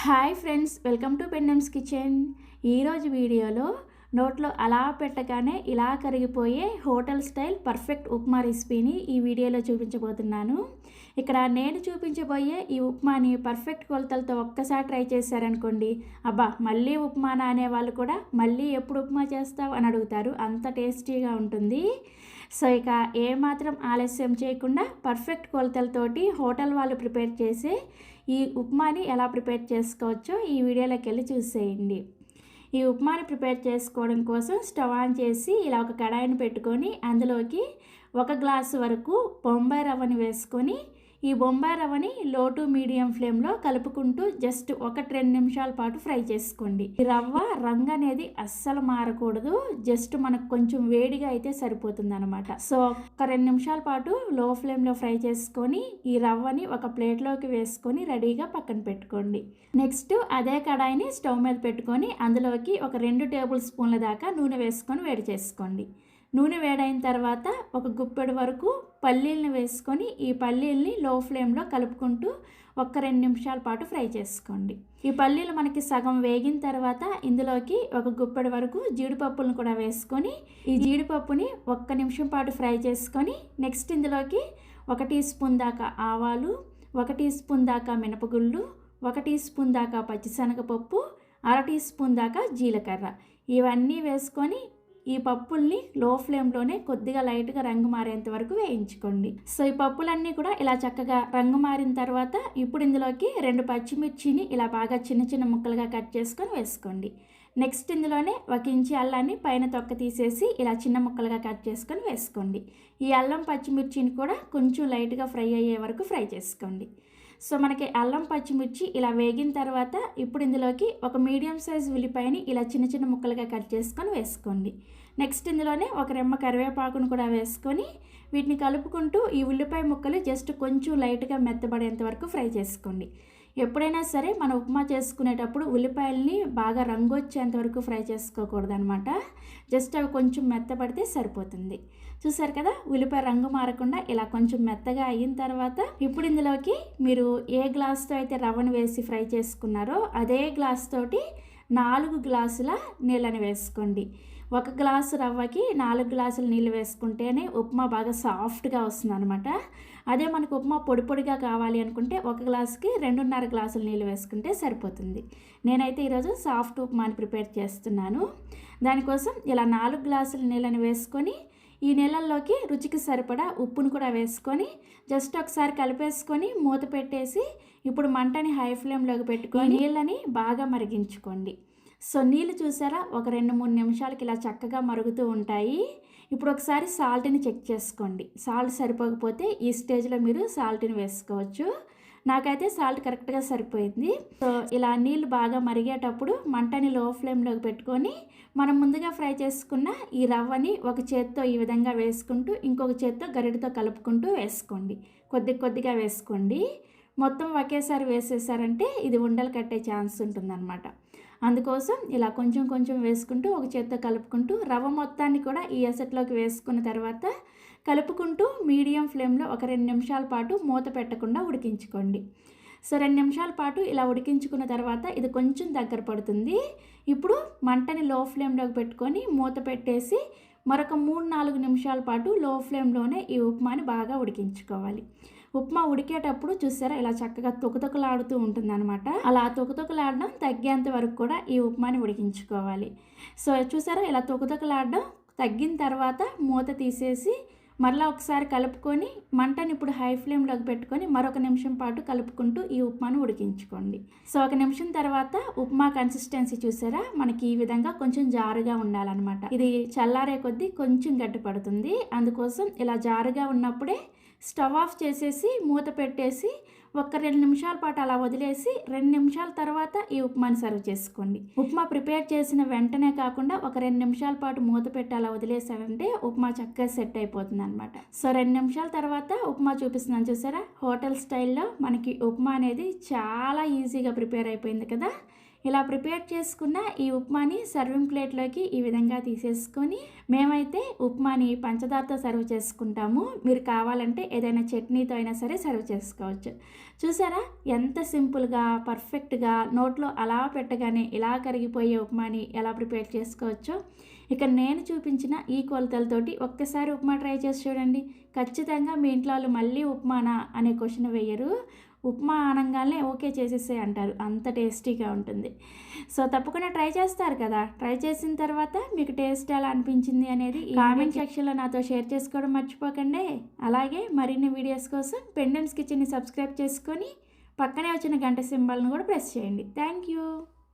Hi friends welcome to పెండమ్స్ kitchen. ఈరోజు వీడియోలో నోట్లో అలా పెట్టగానే ఇలా కరిగిపోయే హోటల్ స్టైల్ పర్ఫెక్ట్ ఉప్మా రెసిపీని ఈ వీడియోలో చూపించబోతున్నాను. ఇక్కడ నేను చూపించబోయే ఈ ఉప్మాని పర్ఫెక్ట్ కొలతలతో ఒక్కసారి ట్రై చేశారనుకోండి అబ్బా మళ్ళీ ఉప్మానా అనే వాళ్ళు కూడా మళ్ళీ ఎప్పుడు ఉప్మా చేస్తావు అని అడుగుతారు. అంత టేస్టీగా ఉంటుంది. సో ఇక ఏమాత్రం ఆలస్యం చేయకుండా పర్ఫెక్ట్ కొలతలతోటి హోటల్ వాళ్ళు ప్రిపేర్ చేసే ఈ ఉప్మాని ఎలా ప్రిపేర్ చేసుకోవచ్చో ఈ వీడియోలోకి వెళ్ళి చూసేయండి. ఈ ఉప్మాని ప్రిపేర్ చేసుకోవడం కోసం స్టవ్ ఆన్ చేసి ఇలా ఒక కడాయిని పెట్టుకొని అందులోకి ఒక గ్లాసు వరకు బొంబాయి రవ్వని వేసుకొని ఈ బొంబాయి రవ్వని లో టు మీడియం ఫ్లేమ్లో కలుపుకుంటూ జస్ట్ ఒకటి రెండు నిమిషాల పాటు ఫ్రై చేసుకోండి. ఈ రవ్వ రంగు అనేది అస్సలు మారకూడదు. జస్ట్ మనకు కొంచెం వేడిగా అయితే సరిపోతుంది అనమాట సో ఒక రెండు నిమిషాల పాటు లో ఫ్లేమ్లో ఫ్రై చేసుకొని ఈ రవ్వని ఒక ప్లేట్లోకి వేసుకొని రెడీగా పక్కన పెట్టుకోండి. నెక్స్ట్ అదే కడాయిని స్టవ్ మీద పెట్టుకొని అందులోకి ఒక రెండు టేబుల్ స్పూన్ల దాకా నూనె వేసుకొని వేడి చేసుకోండి. నూనె వేడైన తర్వాత ఒక గుప్పెడు వరకు పల్లీలను వేసుకొని ఈ పల్లీల్ని లో ఫ్లేమ్లో కలుపుకుంటూ ఒక్క రెండు నిమిషాల పాటు ఫ్రై చేసుకోండి. ఈ పల్లీలు మనకి సగం వేగిన తర్వాత ఇందులోకి ఒక గుప్పెడు వరకు జీడిపప్పులను కూడా వేసుకొని ఈ జీడిపప్పుని ఒక్క నిమిషం పాటు ఫ్రై చేసుకొని నెక్స్ట్ ఇందులోకి ఒక టీ స్పూన్ దాకా ఆవాలు ఒక టీ స్పూన్ దాకా మినపగుళ్ళు ఒక టీ స్పూన్ దాకా పచ్చిశనగపప్పు అర టీ స్పూన్ దాకా జీలకర్ర. ఇవన్నీ వేసుకొని ఈ పప్పుల్ని లో ఫ్లేమ్లోనే కొద్దిగా లైట్గా రంగు మారేంత వరకు వేయించుకోండి. సో ఈ పప్పులన్నీ కూడా ఇలా చక్కగా రంగు మారిన తర్వాత ఇప్పుడు ఇందులోకి రెండు పచ్చిమిర్చిని ఇలా బాగా చిన్న చిన్న ముక్కలుగా కట్ చేసుకొని వేసుకోండి. నెక్స్ట్ ఇందులోనే ఒక ఇంచి అల్లాన్ని పైన తొక్క తీసేసి ఇలా చిన్న ముక్కలుగా కట్ చేసుకొని వేసుకోండి. ఈ అల్లం పచ్చిమిర్చిని కూడా కొంచెం లైట్గా ఫ్రై అయ్యే వరకు ఫ్రై చేసుకోండి. సో మనకి అల్లం పచ్చిమిర్చి ఇలా వేగిన తర్వాత ఇప్పుడు ఇందులోకి ఒక మీడియం సైజ్ ఉల్లిపాయని ఇలా చిన్న చిన్న ముక్కలుగా కట్ చేసుకొని వేసుకోండి. నెక్స్ట్ ఇందులోనే ఒక రెమ్మ కరివేపాకును కూడా వేసుకొని వీటిని కలుపుకుంటూ ఈ ఉల్లిపాయ ముక్కలు జస్ట్ కొంచెం లైట్గా మెత్తబడేంత వరకు ఫ్రై చేసుకోండి. ఎప్పుడైనా సరే మనం ఉప్మా చేసుకునేటప్పుడు ఉల్లిపాయల్ని బాగా రంగు వచ్చేంత వరకు ఫ్రై చేసుకోకూడదు అనమాట జస్ట్ అవి కొంచెం మెత్తబడితే సరిపోతుంది. చూసారు కదా? ఉల్లిపాయ రంగు మారకుండా ఇలా కొంచెం మెత్తగా అయిన తర్వాత ఇప్పుడు ఇందులోకి మీరు ఏ గ్లాస్తో అయితే రవ్వను వేసి ఫ్రై చేసుకున్నారో అదే గ్లాస్ తోటి నాలుగు గ్లాసుల నీళ్ళని వేసుకోండి. ఒక గ్లాసు రవ్వకి నాలుగు గ్లాసుల నీళ్ళు వేసుకుంటేనే ఉప్మా బాగా సాఫ్ట్గా వస్తుంది అనమాట అదే మనకు ఉప్మా పొడి పొడిగా కావాలి అనుకుంటే ఒక గ్లాసుకి రెండున్నర గ్లాసుల నీళ్ళు వేసుకుంటే సరిపోతుంది. నేనైతే ఈరోజు సాఫ్ట్ ఉప్మాని ప్రిపేర్ చేస్తున్నాను. దానికోసం ఇలా నాలుగు గ్లాసుల నీళ్ళని వేసుకొని ఈ నీళ్ళల్లోకి రుచికి సరిపడా ఉప్పును కూడా వేసుకొని జస్ట్ ఒకసారి కలిపేసుకొని మూత పెట్టేసి ఇప్పుడు మంటని హై ఫ్లేమ్లోకి పెట్టుకొని నీళ్ళని బాగా మరిగించుకోండి. సో నీళ్ళు చూసారా? ఒక రెండు మూడు నిమిషాలకి ఇలా చక్కగా మరుగుతూ ఉంటాయి. ఇప్పుడు ఒకసారి సాల్ట్ని చెక్ చేసుకోండి. సాల్ట్ సరిపోకపోతే ఈ స్టేజ్లో మీరు సాల్ట్ని వేసుకోవచ్చు. నాకైతే సాల్ట్ కరెక్ట్గా సరిపోయింది. సో ఇలా నీళ్ళు బాగా మరిగేటప్పుడు మంటని లో ఫ్లేమ్లోకి పెట్టుకొని మనం ముందుగా ఫ్రై చేసుకున్న ఈ రవ్వని ఒక చేత్తో ఈ విధంగా వేసుకుంటూ ఇంకొక చేత్తో గరిటతో కలుపుకుంటూ వేసుకోండి. కొద్ది కొద్దిగా వేసుకోండి. మొత్తం ఒకేసారి వేసేసారంటే ఇది ఉండలు కట్టే ఛాన్స్ ఉంటుందన్నమాట. అందుకోసం ఇలా కొంచెం కొంచెం వేసుకుంటూ ఒక చేత్తో కలుపుకుంటూ రవ్వ మొత్తాన్ని కూడా ఈ ఎసట్లోకి వేసుకున్న తర్వాత కలుపుకుంటూ మీడియం ఫ్లేమ్లో ఒక రెండు నిమిషాల పాటు మూత పెట్టకుండా ఉడికించుకోండి. సో రెండు నిమిషాల పాటు ఇలా ఉడికించుకున్న తర్వాత ఇది కొంచెం దగ్గర పడుతుంది. ఇప్పుడు మంటని లో ఫ్లేమ్లోకి పెట్టుకొని మూత పెట్టేసి మరొక మూడు నాలుగు నిమిషాల పాటు లో ఫ్లేమ్లోనే ఈ ఉప్మాని బాగా ఉడికించుకోవాలి. ఉప్మా ఉడికేటప్పుడు చూసారా ఇలా చక్కగా తొకతొకలాడుతూ ఉంటుందన్నమాట. అలా తొకతొకలాడడం తగ్గేంత వరకు కూడా ఈ ఉప్మాని ఉడికించుకోవాలి. సో చూసారా ఇలా తొకతొకలాడడం తగ్గిన తర్వాత మూత తీసేసి మరలా ఒకసారి కలుపుకొని మంటని ఇప్పుడు హై ఫ్లేమ్లోకి పెట్టుకొని మరొక నిమిషం పాటు కలుపుకుంటూ ఈ ఉప్మాను ఉడికించుకోండి. సో ఒక నిమిషం తర్వాత ఉప్మా కన్సిస్టెన్సీ చూసారా మనకి ఈ విధంగా కొంచెం జారుగా ఉండాలన్నమాట. ఇది చల్లారే కొద్దీ కొంచెం గట్టి పడుతుంది. అందుకోసం ఇలా జారుగా ఉన్నప్పుడే స్టవ్ ఆఫ్ చేసేసి మూత పెట్టేసి ఒక రెండు నిమిషాల పాటు అలా వదిలేసి రెండు నిమిషాల తర్వాత ఈ ఉప్మాని సర్వ్ చేసుకోండి. ఉప్మా ప్రిపేర్ చేసిన వెంటనే కాకుండా ఒక రెండు నిమిషాల పాటు మూత పెట్టి అలా వదిలేసారంటే ఉప్మా చక్కగా సెట్ అయిపోతుంది అనమాట సో రెండు నిమిషాల తర్వాత ఉప్మా చూపిస్తున్నాను చూసారా? హోటల్ స్టైల్లో మనకి ఉప్మా అనేది చాలా ఈజీగా ప్రిపేర్ అయిపోయింది కదా? ఇలా ప్రిపేర్ చేసుకున్న ఈ ఉప్మాని సర్వింగ్ ప్లేట్లోకి ఈ విధంగా తీసేసుకొని మేమైతే ఉప్మాని పంచదారతో సర్వ్ చేసుకుంటాము. మీరు కావాలంటే ఏదైనా చట్నీతో అయినా సరే సర్వ్ చేసుకోవచ్చు. చూసారా? ఎంత సింపుల్గా పర్ఫెక్ట్గా నోట్లో అలా పెట్టగానే ఇలా కరిగిపోయే ఉప్మాని ఎలా ప్రిపేర్ చేసుకోవచ్చో? ఇక నేను చూపించిన ఈ కొలతలతోటి ఒక్కసారి ఉప్మా ట్రై చేసి చూడండి. ఖచ్చితంగా మీ ఇంట్లో వాళ్ళు మళ్ళీ ఉప్మానా అనే క్వశ్చన్ వేయరు. ఉప్మా అనగానే ఓకే చేసేసే అంటారు. అంత టేస్టీగా ఉంటుంది. సో తప్పకుండా ట్రై చేస్తారు కదా. ట్రై చేసిన తర్వాత మీకు టేస్ట్ ఎలా అనిపించింది అనేది కామెంట్ సెక్షన్లో నాతో షేర్ చేసుకోవడం మర్చిపోకండి. అలాగే మరిన్ని వీడియోస్ కోసం పెండెమ్స్ కిచెన్ని సబ్స్క్రైబ్ చేసుకొని పక్కనే వచ్చిన గంట సింబల్ను కూడా ప్రెస్ చేయండి. Thank you.